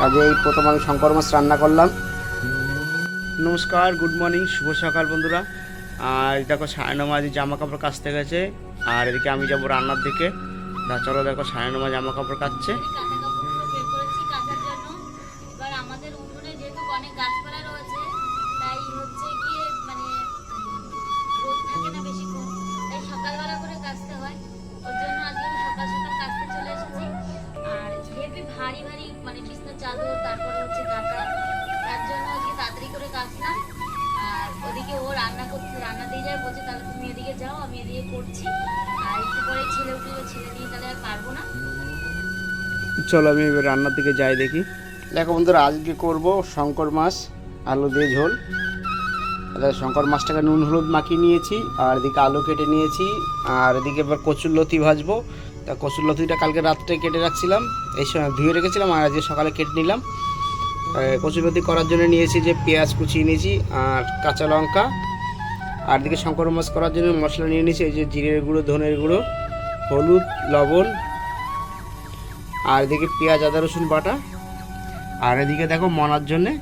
কাজে এই প্রথম আমি শঙ্কর মাছ রান্না করলাম। নমস্কার গুড মর্নিং শুভ সকাল বন্ধুরা। আর এই দেখো সাড়ে নয় মাঝে জামা কাপড় কাচতে গেছে। আর এদিকে আমি যাব রান্নার দিকে। তা চলো দেখো সাড়ে নয় মাঝে জামা কাপড় কাচ্ছে কাঁচা কাপড়গুলো বের করেছি কাচার জন্য। এবার আমাদের উঠোনে যেহেতু অনেক গাছপালা রয়েছে যায় বলছে তাহলে তুমি এদিকে যাও আমি এদিকে করছি। আর একটু পরে ছেলে উঠলে ছেলে নিয়ে তাহলে আর পারব না। চলো আমি এবার রান্নার দিকে যাই দেখি। দেখো বন্ধুরা আজকে করব শঙ্কর মাছ আলু দিয়ে ঝোল। তাহলে শঙ্কর মাছটাকে নুন হলুদ মাখিয়ে নিয়েছি আর এদিকে আলু কেটে নিয়েছি আর এদিকে এবার কচুর লতি ভাজবো। তা কচুর লতিটা কালকে রাত্রে কেটে রাখছিলাম এই সময় ধুয়ে রেখেছিলাম আর আজকে সকালে কেটে নিলাম। কচুর লতি করার জন্য নিয়েছি যে পেঁয়াজ কুচিয়ে নিয়েছি আর কাঁচা লঙ্কা আর এদিকে শঙ্কর মাছ করার জন্য মশলা নিয়ে নিয়েছি। এই যে জিরের গুঁড়ো, ধনের গুঁড়ো, হলুদ, লবণ, আর এদিকে পেঁয়াজ, আদা, রসুন বাটা। আর এদিকে দেখো মনার জন্যে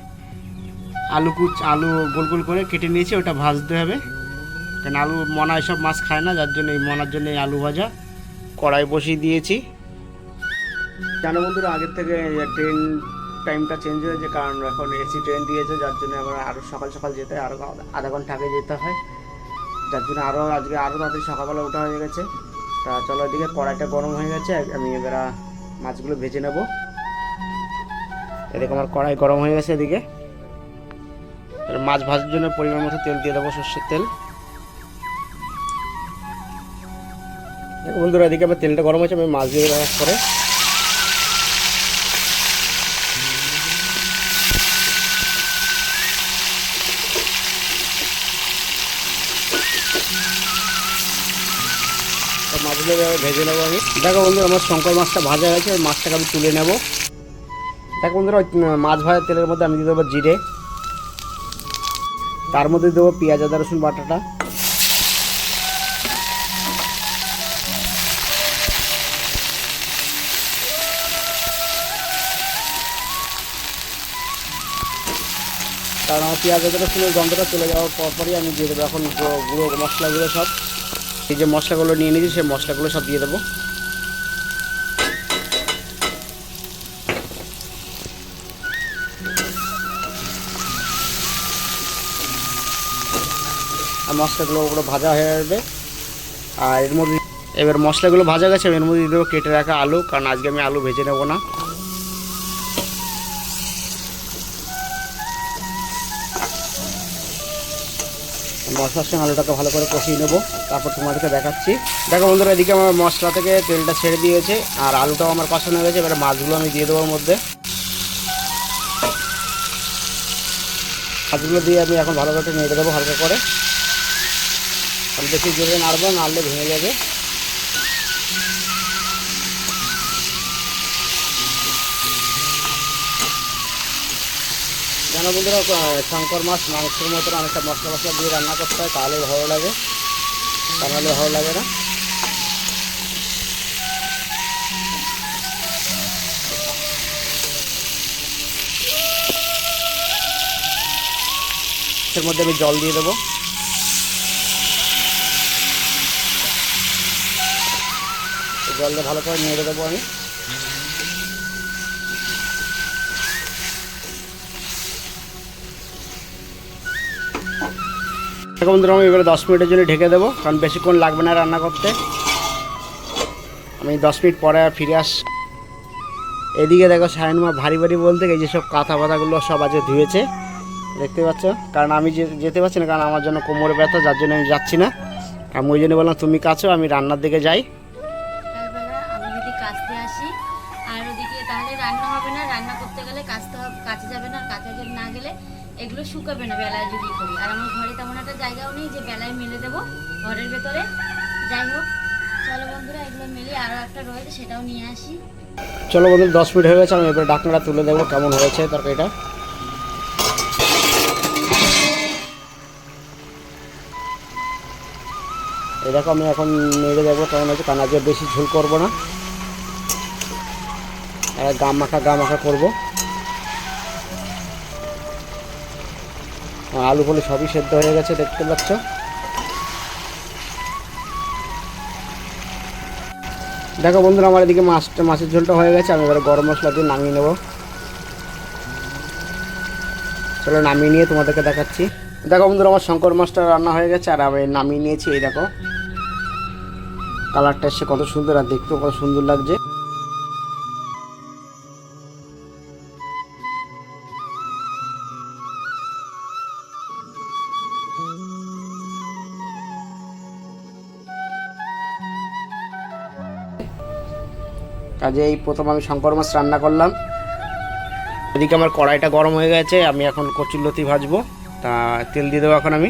আলু কুচ, আলু গোল গোল করে কেটে নিয়েছি, ওটা ভাজতে হবে। কারণ আলু, মনা এসব মাছ খায় না, যার জন্য এই মনার জন্য এই আলু ভাজা কড়াই বসিয়ে দিয়েছি। জানো বন্ধুরা, আগের থেকে ট্রেন টাইমটা চেঞ্জ হয়েছে, কারণ এখন এসি ট্রেন দিয়েছে, যার জন্য আমরা আরও সকাল সকাল যেতে হয় আরও আধা ঘণ্টা আগে যেতে হয়। যার জন্য আরও আজকে আরও তাড়াতাড়ি সকালবেলা ওঠা হয়ে গেছে। তা চলো এদিকে কড়াইটা গরম হয়ে গেছে, আমি এবার মাছগুলো ভেজে নেব। এদিকে আমার কড়াই গরম হয়ে গেছে এদিকে। মাছ ভাজার জন্য পরিমাণ মতো তেল দিয়ে দেবো সর্ষের তেল। বন্ধুরা, এদিকে আমার তেলটা গরম হয়েছে, আমি মাছ দিয়ে দেবো এক মাছগুলো ভেজে নেব আমি। দেখো বন্ধু আমার শঙ্কর মাছটা ভাজা গেছে ওই মাছটাকে আমি তুলে নেব। দেখো বন্ধুরা মাছ ভাজার তেলের মধ্যে আমি দিয়ে দেবো জিরে। তার মধ্যে দেবো পেঁয়াজ, আদা, রসুন, বাটাটা। কারণ আমার পেঁয়াজ, আদা, রসুনের গন্ধটা চলে যাওয়ার পরপরই আমি দিয়ে দেবো এখন গুঁড়ো মশলাগুলো সব। এই যে মশলাগুলো নিয়ে নিয়েছি, সেই মশলাগুলো সব দিয়ে দেবো। আর মশলাগুলো ওগুলো ভাজা হয়ে যাবে আর এর মধ্যে এবার মশলাগুলো ভাজা গেছে, এর মধ্যে দিয়ে দেবো কেটে রাখা আলু, কারণ আজকে আমি আলু ভেজে নেব না। মশলার সঙ্গে আলুটাকে ভালো করে কষিয়ে নেব। তারপর তোমাদেরকে দেখাচ্ছি। দেখো বন্ধুরা, এদিকে আমার মশলা থেকে তেলটা ছেড়ে দিয়েছে, আর আলুটাও আমার কষানো হয়েছে। এবারে মাছগুলো আমি দিয়ে দেবো মধ্যে। মাছগুলো দিয়ে আমি এখন ভালো করে নেড়ে দেবো হালকা করে। আমি বেশি জোরে নাড়বো, নাড়লে ভেঙে যাবে। জানো বন্ধুরা শঙ্কর মাছ, মাংসের মতন অনেকটা মশলা মশলা দিয়ে রান্না করতে হয় তাহলে ভালো লাগে। তা নাহলে ভালো লাগে না? এর মধ্যে আমি জল দিয়ে দেবো। জল দিয়ে ভালো করে নেড়ে দেবো আমি। দেখো বন্ধুরা, আমি এবারে দশ মিনিটের জন্য ঢেকে দেবো, কারণ বেশিক্ষণ লাগবে না রান্না করতে। আমি দশ মিনিট পরে ফিরে আস এদিকে দেখো সায়নমা ভারী ভারী বলতে এই যেসব কাঁথা পাতাগুলো সব আজকে ধুয়েছে, দেখতে পাচ্ছ? কারণ আমি যেতে পারছি না, কারণ আমার জন্য কোমরে ব্যথা, যার জন্য আমি যাচ্ছি না। আমি ওই জন্য বললাম, তুমি কাছো আমি রান্নার দিকে যাই। কাচা যাবে না যদি না গেলে এগুলো শুকাবে না, বেলায় যদি করি। আর আমার ঘরে তেমন একটা জায়গাও নেই যে বেলায় মেলে দেবো ঘরের ভেতরে। যাই হোক, চলো বন্ধুরা, এগুলো মেলে আরও একটা রয়েছে, সেটাও নিয়ে আসি। চলো বন্ধু দশ মিনিট হয়ে গেছে, আমি এবারে ডাকনাটা তুলে দেবো, কেমন হয়েছে তরকারিটা। দেখো, আমি এখন মেরে দেবো, কেমন হয়েছে, কারণ আজকে বেশি ঝোল করব না। আর গা মাখা গা মাখা করব। আলু ফলু সবই সেদ্ধ হয়ে গেছে, দেখতে পাচ্ছ? দেখো বন্ধুরা, আমার এদিকে মাছটা মাছের ঝোলটা হয়ে গেছে, আমি এবারে গরম মশলা দিয়ে নামিয়ে নেব। চলো নামিয়ে নিয়ে তোমাদেরকে দেখাচ্ছি। দেখো বন্ধুরা, আমার শঙ্কর মাছটা রান্না হয়ে গেছে, আর আমি নামিয়ে নিয়েছি, এই দেখো। কালারটা এসে কত সুন্দর, আর দেখতেও কত সুন্দর লাগছে। কাজে এই প্রথম আমি শঙ্কর মাছ রান্না করলাম। এদিকে আমার কড়াইটা গরম হয়ে গেছে, আমি এখন কচুরলতি ভাজবো। তা তেল দিয়ে দেবো এখন আমি।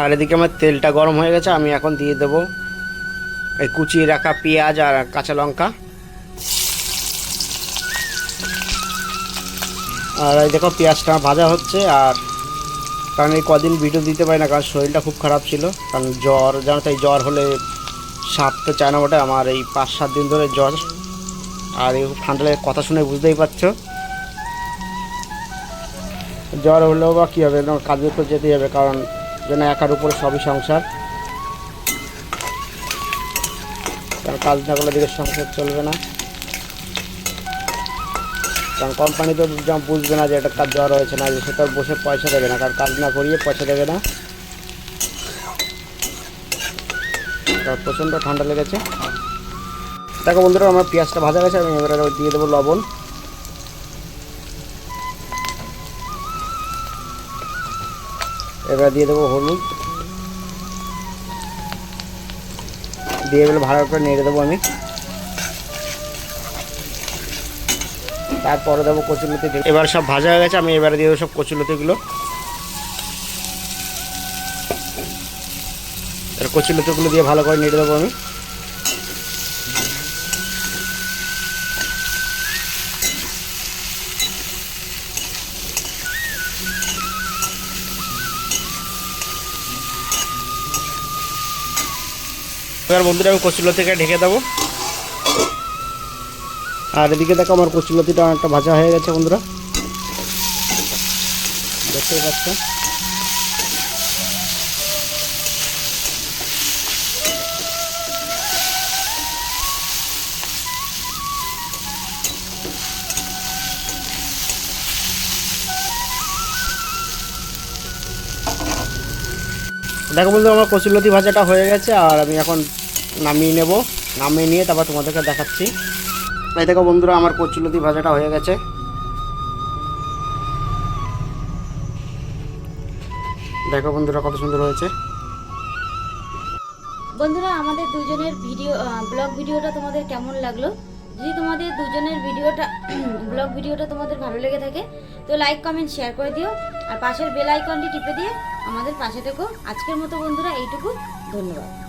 আর এদিকে আমার তেলটা গরম হয়ে গেছে, আমি এখন দিয়ে দেবো এই কুচিয়ে রাখা পেঁয়াজ আর কাঁচা লঙ্কা। আর এই দেখো পেঁয়াজটা ভাজা হচ্ছে, আর কারণ এই কদিন ভিডিও দিতে পারি না, কারণ শরীরটা খুব খারাপ ছিল। কারণ জ্বর জানো তো এই জ্বর হলে সারতে চায় না বটে, আমার এই পাঁচ সাত দিন ধরে জ্বর। আর এই ঠান্ডা কথা শুনে বুঝতেই পারছ। জ্বর হলেও বা কী হবে কাজে তো যেতেই হবে, কারণ যেন একার উপরে সবই সংসার। কারণ কাজ না করলে দিকে সংসার চলবে না। কারণ কোম্পানি তো বুঝবে না যে এটা কাজ জ্বর হয়েছে না, যে সে তো বসে পয়সা দেবে না, কারণ কাজ না করিয়ে পয়সা দেবে না। তার প্রচণ্ড ঠান্ডা লেগেছে। দেখো বন্ধুরা, আমার পেঁয়াজটা ভাজা গেছে আমি এবারে দিয়ে দেবো লবণ। এবার দিয়ে দেবো হলুদ। দিয়ে এগুলো ভালো করে নেড়ে দেবো আমি। তারপরে দেবো কচুলতি এবার সব ভাজা হয়ে গেছে, আমি এবারে দিয়ে দেবো সব কচুলতিগুলো এবার কচুলতিগুলো দিয়ে ভালো করে নেড়ে দেবো আমি। এবার বন্ধুরা আমি কচুলতিকে ঢেকে দেবো। আর এদিকে দেখো আমার কচুলতিটা অনেকটা ভাজা হয়ে গেছে বন্ধুরা। দেখতেই পাচ্ছ? দেখো বন্ধু আমার কচুলতি ভাজাটা হয়ে গেছে আর আমি এখন নামিয়ে নেব। নামিয়ে নিয়ে তারপর তোমাদেরকে দেখাচ্ছি। এই দেখো বন্ধুরা, আমার কচুলতি ভাজাটা হয়ে গেছে। দেখো বন্ধুরা, কত সুন্দর হয়েছে। বন্ধুরা, আমাদের দুজনের ভিডিও ব্লগ ভিডিওটা তোমাদের কেমন লাগল? যদি তোমাদের দুজনের ভিডিওটা, ব্লগ ভিডিওটা তোমাদের ভালো লেগে থাকে, তো লাইক কমেন্ট শেয়ার করে দিও। আর পাশের বেল আইকনটি টিপে দিয়ে আমাদের পাশে থেকো। আজকের মতো বন্ধুরা এইটুকু। ধন্যবাদ।